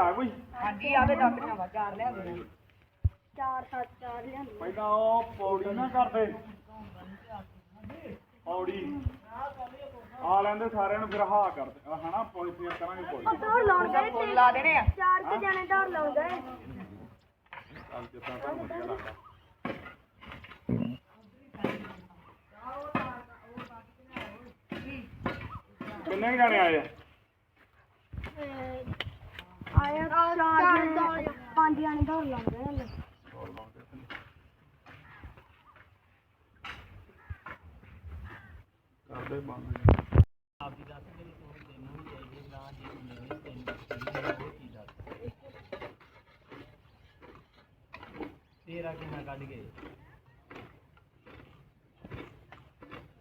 ਲਿਆ ਕੋਈ? ਹਾਂਜੀ ਆਵੇ ਡਾਕਟਰਾਂ ਵਾ ਚਾਰ ਲਿਆ ਦੇ। ਚਾਰ ਸੱਤ ਚਾਰ ਲਿਆਂਦੇ ਪਹਿਲਾਂ ਉਹ ਪੌੜੀ ਨਾ ਕਰਦੇ ਪੌੜੀ। ਆ ਲੈਂਦੇ ਸਾਰਿਆਂ ਨੂੰ ਫਿਰ ਹਾ ਕਰਦੇ ਆਹ ਹਨਾ ਪੌੜੀਆਂ ਕਰਾਂਗੇ ਉਹ ਪੌੜੀ ਦੌੜ ਲਾਉਣ ਗਏ ਫੁੱਲ ਲਾ ਦੇਣੇ ਆ। ਚਾਰ ਕੁ ਜਣੇ ਦੌੜ ਲਾਉਣ ਗਏ। ਚੱਲ ਜਿੱਦਾਂ ਤੁਹਾਨੂੰ ਵਧੀਆ ਲੱਗਦਾ। ਕਿੰਨੇ ਕੁ ਜਾਣੇ ਆਏ ਆ? ਅਹ ਆਇਆ ਚਾਰ ਜਣੇ ਪੰਜ ਜਣੇ ਦੌੜ ਗਏ ਹਲੇ। ਕਰਦੇ ਬੰਦ। ਤੇਰਾ ਕਿੰਨਾ ਕੱਢ ਗਏ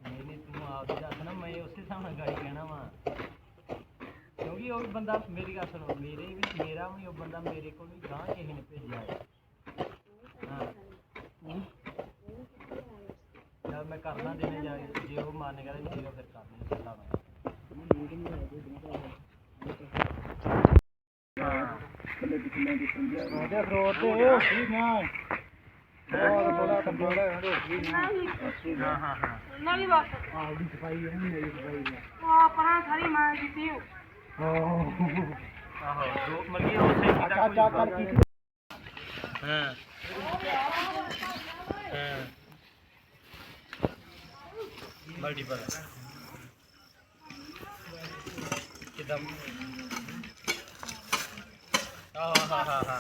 ਨਹੀਂ ਨਹੀਂ ਤੂੰ ਆਪ ਹੀ ਦੱਸ ਨਾ ਮੈਂ ਉਸੇ ਹਿਸਾਬ ਨਾਲ ਗਾੜੀ ਕਹਿਣਾ ਵਾ ਕਿਉਂਕਿ ਉਹ ਵੀ ਬੰਦਾ ਮੇਰੀ ਗੱਲ ਸੁਣੋ ਮੇਰੇ ਵੀ ਮੇਰਾ ਵੀ ਉਹ ਬੰਦਾ ਮੇਰੇ ਕੋਲ ਵੀ ਗਾਂ ਕਿਸੇ ਨੇ ਭੇਜਿਆ ਹੈ। ਹਾਂ। ਜਦ ਮੈਂ ਕਰਨਾ ਦੇਣੇ ਜਾ ਕੇ ਜੇ ਉਹ ਮੰਨ ਗਿਆ ਤਾਂ ਠੀਕ ਆ ਫਿਰ ਕਰਨੀ ਚੱਲਾਂ ਮੈਂ। ਉਹਦੇ ਫਰੋਟ ਤੇ ਠੀਕ ਨਾ ਬਹੁਤ ਬੜਾ ਕੰਬੋੜਾ ਹੈ। ਹਾਂ ਹਾਂ ਹਾਂ। ਉਹਨਾਂ ਦੀ ਬਸ ਆਪਦੀ ਸਫ਼ਾਈ ਹੈ ਮੇਰੀ ਸਫ਼ਾਈ ਹੈ। ਆ ਪਰਾਂ ਸਾਰੀ ਮੈਂ ਕੀਤੀ ਹਾਂ। ਹਾਂ ਮਲਟੀਪਲ ਕਿਦਮ ਆਹ ਹਾਂ ਹਾਂ ਹਾਂ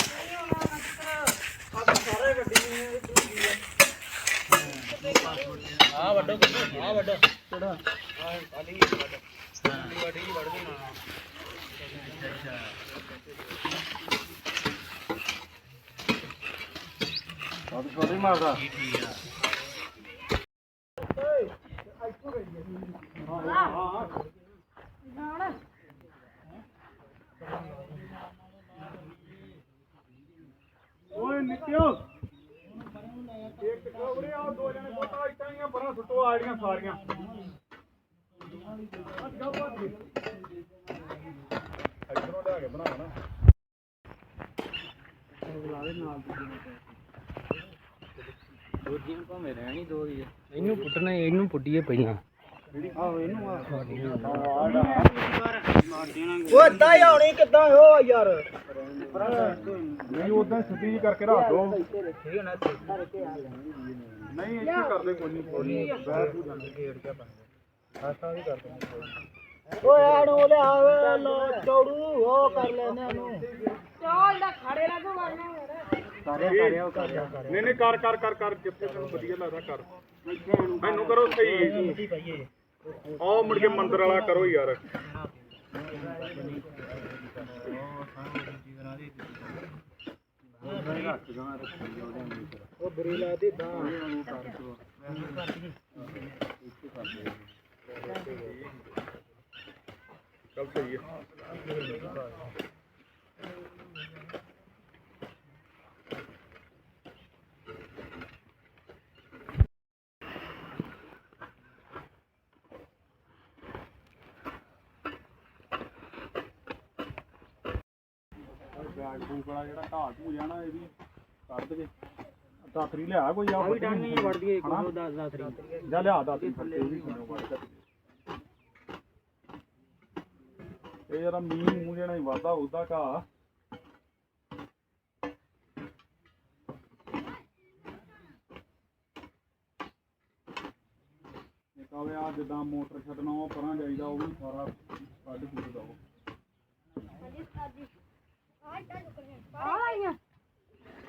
ਆ ਵੱਡੋ ਆ ਵੱਡੋ ਥੋੜਾ ਆ ਅਲੀ ਵੱਡੋ। ਅਲੀ ਵੱਡੀ ਬਹੁਤ ਸੋਰੀ ਮਾਰਦਾ ਠੀਕ ਆ ਓਏ ਨਿੱਕਿਓ। ਇੱਕ ਕੋਵਰੇ ਆ, ਦੋ ਜਣੇ ਪਤਾ ਇੱਟਾਂ ਦੀਆਂ ਬਰਾਂ ਸੁੱਟੋ ਆੜੀਆਂ ਸਾਰੀਆਂ। ਇਧਰੋਂ ਲਿਆ ਕੇ ਬਣਾਵਾ ਨਾ ਦੂਜੀਆਂ ਭਾਵੇਂ ਰਹਿਣੀ ਦੋ ਹੀ ਇਹਨੂੰ ਪੁੱਟਣਾ ਇਹਨੂੰ ਪੁੱਟੀਏ ਪਹਿਲਾਂ। ਆਹੋ ਇਹਨੂੰ ਆ ਓਏ ਏਦਾਂ ਹੀ ਆਉਣੀ ਕਿੱਦਾਂ ਹੋ ਯਾਰ? ਨਹੀਂ ਉਦਾਂ ਸਿੱਧੀ ਜਿਹੀ ਕਰਕੇ ਰੱਖ ਦੋ। ਠੀਕ ਹੋਣਾ ਨਹੀਂ ਇੱਥੇ ਕਰਦੇ ਕੋਈ ਨਹੀਂ ਕੋਈ ਨਹੀਂ। ਬੈਠ ਖਾਸਾ ਵੀ ਕਰ ਦਿੰਦੇ ਓਏ ਆਣੋ ਲਿਆ ਲੋ ਚੌੜੂ ਉਹ ਕਰ ਲੈਨੇ ਉਹਨੂੰ। ਚੌਲ ਦਾ ਖਾੜੇ ਲੱਗੋ ਯਾਰ ਕਰਿਆ ਕਰਿਆ ਉਹ ਕਰਿਆ ਨਹੀਂ ਨਹੀਂ ਕਰ ਕਰ ਕਰ ਕਰ ਜਿੱਥੇ ਤੈਨੂੰ ਵਧੀਆ ਲੱਗਦਾ ਕਰ। ਮੈਨੂੰ ਕਰੋ ਸਹੀ। ਆਹ ਮੁੜ ਕੇ ਮੰਦਰ ਵਾਲਾ ਕਰੋ ਯਾਰ। ਉਹ ਬੁਰੀ ਲਾਦੀ ਦਾ ਚੱਲ ਸਹੀ ਹੈ ਬੈਗ ਬੂਗ ਵਾਲਾ ਜਿਹੜਾ ਢਾਹ ਢੂ ਜਾਣਾ ਇਹ ਵੀ ਕਰ ਦੇਵੇ ਦਾਤਰੀ ਲਿਆ ਕੋਈ ਆ ਵੀ ਡਾਂਗੀ ਵੜਦੀ ਏ ਕੋਈ 10 10 ਤਰੀਕ ਲਿਆ ਦਾਤਰੀ ਥੱਲੇ ਵੀ ਇਹ ਜਰਾ ਮੀਂਹ ਮੂੰਹ ਜਿਹੜਾ ਹੀ ਵਾਦਾ ਉਦਾ ਘਾ ਇੱਕ ਆਵੇ ਆ ਜਿੱਦਾਂ ਮੋਟਰ ਛੱਡਣਾ ਉਹ ਪਰਾਂ ਜਾਈਦਾ ਉਹ ਵੀ ਸਾਰਾ ਕੱਢ ਕੁੱਟ ਦੋ ਆ ਆਈਆਂ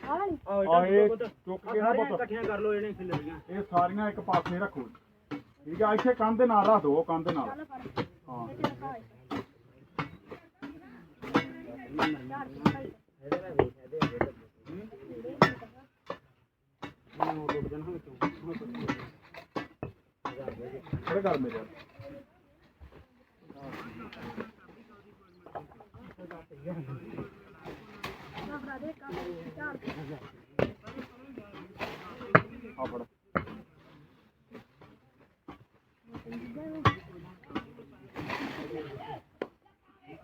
ਆ ਲਈ ਆ ਇਹ ਚੁੱਕ ਕੇ ਨਾ ਪੁੱਤ। ਇਕੱਠੀਆਂ ਕਰ ਲੋ ਇਹਨੇ ਖਿਲਰੀਆਂ ਇਹ ਸਾਰੀਆਂ ਇੱਕ ਪਾਸੇ ਰੱਖੋ। ਠੀਕ ਆ ਇੱਥੇ ਕੰਧ ਦੇ ਨਾਲ ਰੱਖ ਦੋ ਕੰਧ ਦੇ ਨਾਲ। ਹਾਂ। ਕਿਹੜੇ ਘਰ ਮੇਰੇ ਆ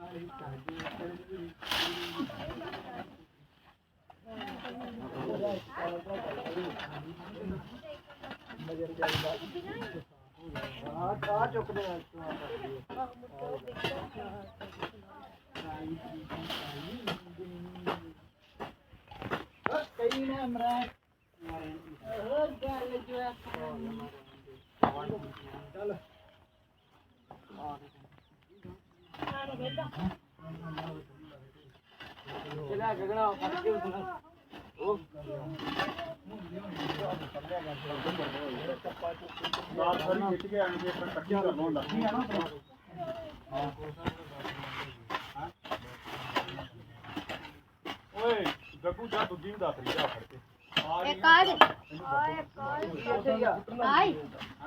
ਤੇਰੇ ਓਏ ਗੱਗੂ ਜਾ ਦੂਜੀ ਨੂੰ ਦੱਸ ਰਹੀ ਜਾ ਫੜ ਕੇ ਆ ਇੱਕ ਆ ਜੀ ਆ ਇੱਕ ਆ ਆਈ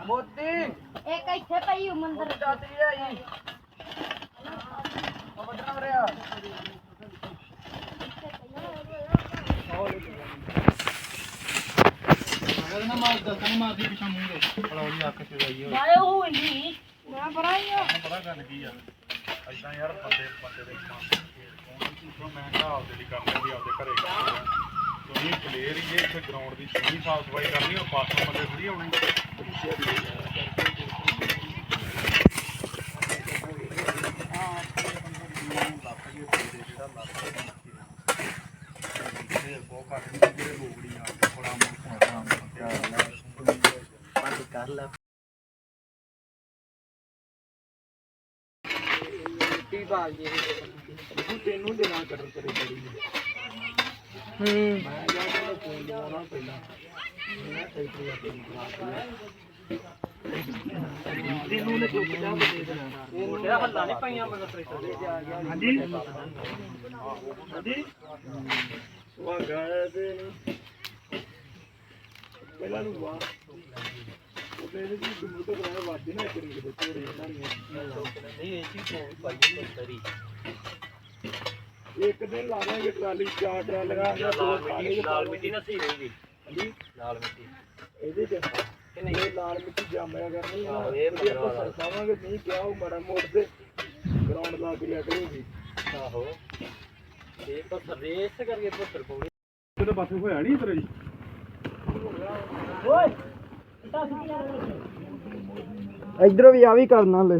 ਮੋਦੀ ਇੱਕ ਇੱਥੇ ਪਈ ਉਹ ਮੰਦਰ ਦਾਤਰੀ ਆਈ ਨਾਲੇ ਉਹ ਇੰਨੀ ਮੈਂ ਬੜਾ ਹੀ ਆ। ਗਰਾਊਂਡ ਦੀ ਸੋਹਣੀ ਸਾਫ਼ ਸਫ਼ਾਈ ਕਰਨੀ ਉਹ ਪਾਸੋਂ ਬੰਦੇ ਥੋੜੀ ਆਉਣੇ। ਕਰ ਲੈ ਟੀ ਭਾਗ ਜੀ ਤੈਨੂੰ ਦੇਣਾ ਕਟਰ ਕਰੇ ਬੜੀ ਹੂੰ। ਮੈਂ ਜਾ ਕੇ ਫੋਨ ਲਵਾਉਣਾ ਪਹਿਲਾਂ ਮੈਂ ਟੈਕਟਰ ਦਾ ਫੋਨ ਕਰਾ ਤੈਨੂੰ ਨੇ ਚੁੱਪ ਚਾਪ ਦੇ ਦੇਣਾ ਤੇਰਾ ਹੱਲਾ ਨਹੀਂ ਪਈਆਂ ਮਗਰ ਪ੍ਰੈਸ਼ਰ ਹਾਂਜੀ ਹਾਂਜੀ ਸੁਹਾਗਾ ਹੈ ਤੇ ਨੂੰ ਪਹਿਲਾਂ ਨੂੰ ਵਾ ਉਹ ਕਹਿੰਦੇ ਕਿ ਤੁਮ ਤੋਂ ਕਰਾਇਆ ਵਾਜੇ ਨਾ ਕਰੀ ਕਿਤੇ ਤੋੜੇ ਸਾਰੀਆਂ ਨਹੀਂ ਇਹ ਚੀਜ਼ ਤੋਂ ਪਾਈ ਤਰੀ ਇੱਕ ਦਿਨ ਲਾ ਦਾਂਗੇ ਟਰਾਲੀ ਚਾਰ ਟਰਾਲੀਆਂ ਜਾਂ ਦੋ ਲਾਲ ਟਰਾਲੀ ਮਿੱਟੀ ਲਾਲ ਮਿੱਟੀ ਨਾ ਸਹੀ ਲਾਲ ਮਿੱਟੀ। ਇਹਦੇ ਚ ਕਿ ਨਹੀਂ? ਇਹ ਲਾਲ ਮਿੱਟੀ ਜਾਮਿਆ ਕਰਨੀ ਆ। ਆਹੋ, ਇਹ ਜੇ ਆਪਾਂ ਮਤਲਬ ਸਰਸਾਵਾਂਗੇ ਨਹੀਂ ਕਿਹਾ ਉਹ ਮਾੜਾ ਮੋੜ ਤੇ ਗਰਾਊਂਡ ਲਾ ਕੇ ਲਿਆ ਕਰੂਗੀ। ਆਹੋ। ਇਹ ਪਰ ਰੇਸ ਕਰਕੇ ਪੁੱਤਰ ਪੌੜੀ ਕਿਤੇ ਪਾਸੇ ਹੋਇਆ ਨਹੀਂ ਤੇਰੇ ਜੀ। ਇਧਰੋਂ ਵੀ ਆ ਵੀ ਕਰਨਾ ਲੈ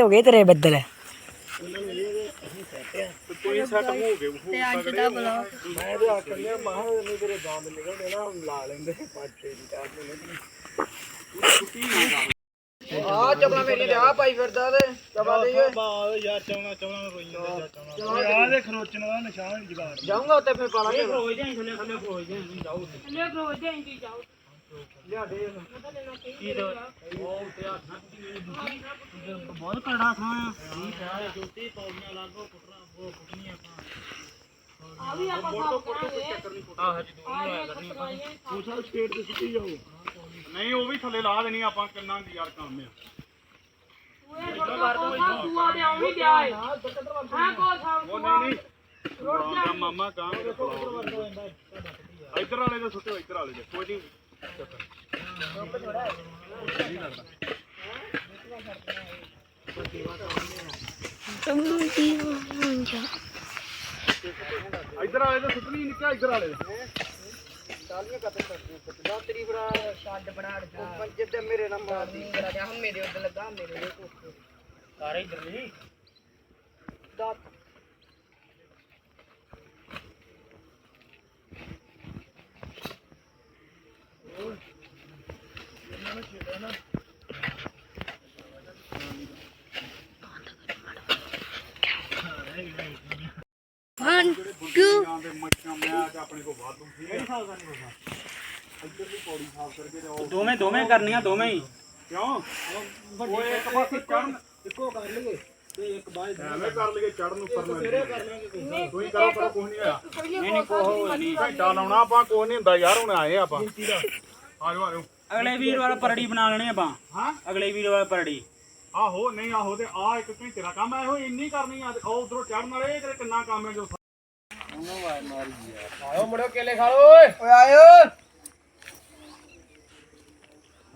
ਹੋ ਗਏ ਤੇਰੇ ਬੱਦਲ। ਕੋਈ ਸੈੱਟ ਹੋ ਗਏ ਤੇ ਅੱਜ ਦਾ ਬਲੌਗ ਮੈਂ ਤੇ ਆਖਿਆ ਮਾਹ ਨਹੀਂ ਤੇਰੇ ਦੰਦ ਨਿਕਲਦੇ ਨਾ ਲਾ ਲੈਂਦੇ ਪਾਟੇ ਦੀ ਚਾਹ ਨੇ ਆ ਚਪਲਾ ਮੇਰੀ ਲਿਆ ਭਾਈ ਫਿਰਦਾ ਤੇ ਚਪਲਾ ਦੇ ਯਾਰ ਚਾਉਣਾ ਚਾਉਣਾ ਕੋਈ ਨਹੀਂ ਆ ਦੇ ਖਰੋਚਣ ਦਾ ਨਿਸ਼ਾਨ ਜਗਾੜ। ਜਾਊਂਗਾ ਉੱਤੇ ਫੇਰ ਪਾਲਾਂਗੇ ਖਰੋਜ ਜਾਈ ਥੱਲੇ ਥੱਲੇ ਖਰੋਜ ਜਾਈ ਜਾਓ ਲੈ ਰੋਜ਼ ਜਾਂਦੀ ਜਾਓ ਲਿਆ ਬਹੁਤ ਕੜਾ ਥਾਂ ਆ ਠੀਕ ਆ ਜੋਤੀ ਪੌੜੀਆਂ ਲਾਗੋ ਕੁੱਟਣਾ ਉਹ ਕੁੱਟਣੀ ਆਪਾਂ ਆ ਵੀ ਆਪਾਂ ਸਾਫ਼ ਕਰਾਂਗੇ ਆਹ ਜੀ ਦੋਨੋਂ ਹੋਇਆ ਕਰਨੀ ਉਹ ਸਭ ਸਟੇਟ ਤੇ ਸਿੱਟੀ ਜਾਓ ਨਹੀਂ ਉਹ ਵੀ ਥੱਲੇ ਲਾ ਦੇਣੀ ਆਪਾਂ ਕਿੰਨਾ ਯਾਰ ਕੰਮ ਆ। ਦੂਆ ਦੇ ਆਉਂ ਵੀ ਗਿਆ ਏ ਹਾਂ ਕੋ ਸਾਫ਼ ਉਹ ਨਹੀਂ ਨਹੀਂ। ਰੋਡ ਮਾਮਾ ਕਾਂ ਦੇ ਇੱਧਰ ਵਾਲੇ ਦੇ ਸੁੱਟੋ ਇੱਧਰ ਵਾਲੇ ਦੇ। ਕੋਈ ਨਹੀਂ। ਇੱਧਰ ਵਾਲੇ ਦੇ ਸੁੱਟਣੀ ਨਿੱਕਾ ਇੱਧਰ ਵਾਲੇ। ਦੇ ਚਾਲੀਆਂ ਕਤਲ ਕਰਦੀਆਂ ਨਾ ਤੇਰੀ ਬੜਾ ਛੱਡ ਬਣਾ ਜਾ ਜਿੱਦੇ ਮੇਰੇ ਨਾਲ ਮਾਰਦੀ ਕਰਾ ਜਾ ਮੇਰੇ ਉੱਤੇ ਲੱਗਾ ਮੇਰੇ ਕੋਲ ਸਾਰੇ ਇੱਧਰ ਨਹੀਂ। ਦਾ One, ਜਾਂ ਦੇ ਮੱਛਾਂ ਮੈਂ ਤੇ ਆਪਣੇ ਕੋਲ ਵਾਧੂ ਸੀ ਇਹ ਹਿਸਾਬ ਦਾ ਨਹੀਂ ਹੋਣਾ ਇੱਧਰ ਦੀ ਪੌੜੀ ਸਾਫ਼ ਕਰਕੇ ਦੋਵੇਂ ਦੋਵੇਂ ਕਰਨੀਆਂ ਦੋਵੇਂ ਹੀ। ਕਿਉਂ? ਉਹ ਇੱਕ ਪਾਸੇ ਚੜਨ ਇੱਕੋ ਕਰ ਲਈਏ ਤੇ ਇੱਕ ਬਾਅਦ ਐਵੇਂ। ਕਰ ਲਈਏ ਚੜਨ ਉੱਪਰ ਨੂੰ ਕੋਈ ਕਰੋ ਪਰ ਕੁਝ ਨਹੀਂ ਹੋਇਆ ਨਹੀਂ ਨਹੀਂ ਕੋ ਨਹੀਂ। ਘੰਟਾ ਲਾਉਣਾ ਆਪਾਂ ਕੋਈ ਨਹੀਂ ਹੁੰਦਾ ਯਾਰ ਹੁਣ ਆਏ ਆਪਾਂ। ਆ ਜਾਓ ਆ ਜਾਓ। ਅਗਲੇ ਵੀਰਵਾਰ ਪਰੜੀ ਬਣਾ ਲੈਣੀ ਆਪਾਂ। ਹਾਂ? ਅਗਲੇ ਵੀਰਵਾਰ ਪਰੜੀ। ਆਹੋ ਨਹੀਂ ਆਹੋ ਤੇ ਆ ਇੱਕ ਘੰਟੇ ਦਾ ਕੰਮ ਆ ਇਹੋ ਇੰਨੀ ਕਰਨੀ ਆ ਉਹ ਉਧਰੋਂ ਚੜਨ ਵਾਲੇ ਇਹ ਕਿਹੜੇ ਕਿੰਨਾ ਕੰਮ ਹੈ ਜੋ ਆਇਓ ਮੁੜੋ ਕੇਲੇ ਖਾ ਲੋ ਓਏ। ਓਏ ਆਇਓ।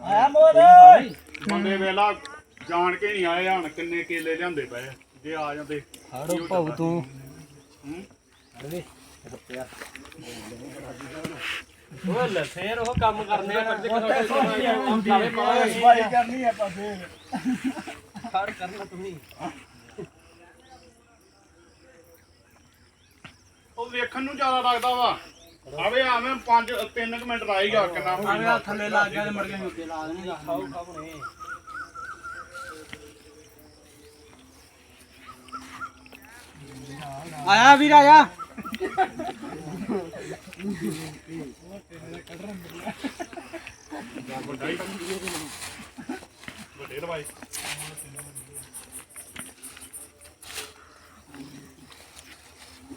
ਆਇਆ ਮੋਦ ਬੰਦੇ ਵੇਲਾ ਜਾਣ ਕੇ ਨਹੀਂ ਆਏ ਹਣ ਕਿੰਨੇ ਕੇਲੇ ਲਿਆਂਦੇ ਪਏ। ਜੇ ਆ ਜਾਂਦੇ ਹਾੜੋ ਭਾਉ ਤੂੰ। ਹੂੰ? ਉਹ ਲੈ ਫੇਰ ਉਹ ਕੰਮ ਕਰਨੇ ਆ ਬਾਈ ਕਰਨੀ ਆਪਾਂ ਫੇਰ। ਖੜ ਕਰਨਾ ਤੁਸੀਂ ਉਹ ਵੇਖਣ ਨੂੰ ਜ਼ਿਆਦਾ ਲੱਗਦਾ ਵਾ। ਆਵੇ ਆਵੇਂ 5 3 ਮਿੰਟ ਲਾਏਗਾ ਕਿੰਨਾ ਹੋ ਗਿਆ। ਥੱਲੇ ਲੱਗ ਗਿਆ ਤੇ ਮੜ ਕੇ ਉੱਤੇ ਲਾ ਦੇਣੀ ਖਾਓ ਖਾਓ ਨੇ। ਆਇਆ ਵੀਰ ਆਇਆ। ਵੱਡਾ ਹੀ ਵੱਡੇ ਦਵਾਈ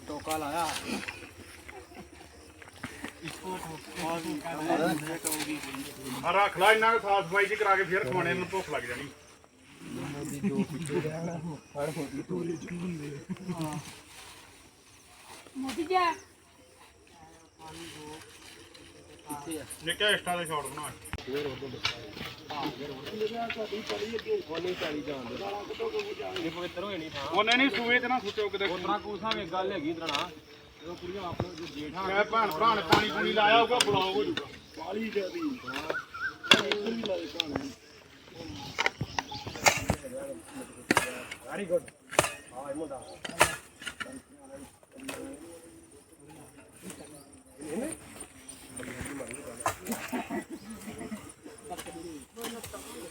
ਟੋਕਾ ਲਾਇਆ ਆ ਰੱਖ ਲੈ ਇੰਨਾ ਕੁ ਸਾਫ਼ ਸਫ਼ਾਈ ਜੀ ਕਰਾ ਕੇ ਫਿਰ ਖਵਾਣੇ ਨੂੰ ਭੁੱਖ ਲੱਗ ਜਾਣੀ ਮੋਦੀ ਜੀ ਨਿੱਕਾ ਐਕਸਟਰਾ ਦੇ ਸ਼ਾਟ ਬਣਾ। ਉਹਨੇ ਨਹੀਂ ਸੂਏ ਤੇ ਨਾ ਸੁੱਟਿਓ ਕਿਤੇ। ਉਤਰਾ ਕੂਸਾਂ ਵੀ ਗੱਲ ਹੈਗੀ ਦਣਾ ਮੈਂ ਭੈਣ ਭਰਾ ਨੇ ਪਾਣੀ ਪੂਣੀ ਲਾਇਆ ਹੋਊਗਾ ਬਲੌਗ ਹੋ ਜਾਊਗਾ ਬਾਲੀ ਜਿਆਦੀ ਨਿਸ਼ਾਨ Thank you.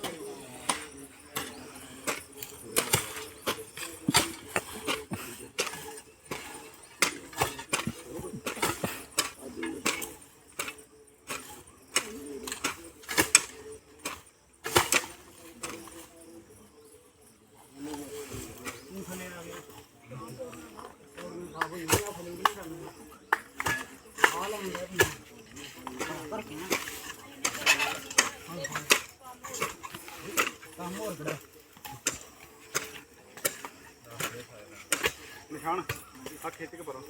ਆ ਖਿੱਚ ਕੇ ਪਰਾਂ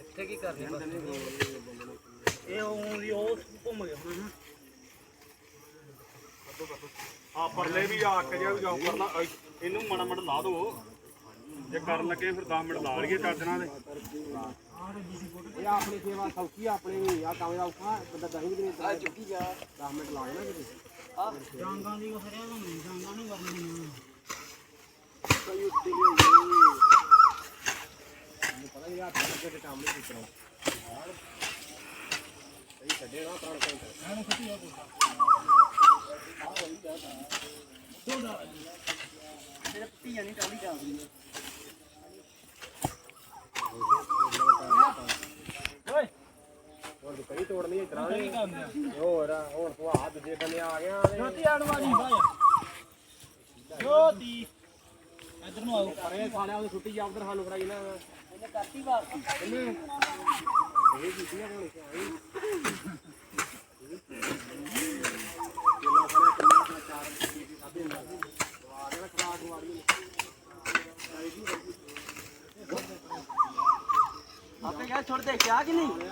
ਇੱਥੇ ਕੀ ਕਰਨੀ ਬਸ ਇਹ ਉਹ ਦੀ ਉਹ ਘੁੰਮ ਗਿਆ ਹੁਣ ਆ ਪਰਲੇ ਵੀ ਆ ਕੇ ਜਾਓ ਪਰਲਾ। ਅ, ਇਹਨੂੰ ਮੜਾ ਮੜ ਲਾ ਦੋ। ਜੇ ਕਰਨ ਲੱਗੇ ਫਿਰ 10 ਮਿੰਟ ਲਾ ਲਈਏ ਚਾਦਰਾਂ ਦੇ। ਇਹ ਆਪਣੀ ਸੇਵਾ ਸੌਖੀ ਆਪਣੇ ਵੀ ਆ ਕੰਮ ਦਾ ਔਖਾ। ਬੰਦਾ ਦਹੀਂ ਵੀ ਨਹੀਂ ਆ ਚੁੱਕੀ ਜਾ। 10 ਮਿੰਟ ਲਾ ਨਾ ਕਿਤੇ। ਆ ਜਾਂਗਾਂ ਦੀ ਖਰਿਆ ਨਾ ਜਾਂਗਾਂ ਨਹੀਂ ਕਰਨੀ ਕੋਈ ਉੱਤੇ ਨਹੀਂ। ਕਈ ਤੋੜਨੀ ਇਸ ਹੋਰ ਹੁਣ ਤੂੰ ਆ ਦੂਜੇ ਬੰਨੇ ਆ ਗਿਆ ਜੋਤੀ ਆੜੂ ਆ ਜੋਤੀ ਇੱਧਰ ਨੂੰ ਆਓ ਪਰੇ ਸਾਲਿਆਂ ਨੂੰ ਛੁੱਟੀ ਜਾ ਉਧਰ ਸਾਨੂੰ ਫੜਾਈ ਨਾ ਕਰਤੀ ਵਾਪਸ ਇਹ ਕੀਤੀਆਂ ਹੁਣ ਆਈ ਆਪੇ ਕਿਹਾ ਛੋੜ ਦੇ ਕਿਆ ਕਿ ਨਹੀਂ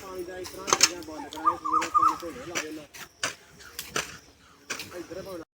ਪਾਣੀ ਦਾ ਇਸ ਤਰ੍ਹਾਂ ਬੰਦ ਕਰਾਏ ਸਵੇਰੇ ਪਾਣੀ ਢੋਲੇ ਲਾ ਦੇਣਾ ਇੱਧਰ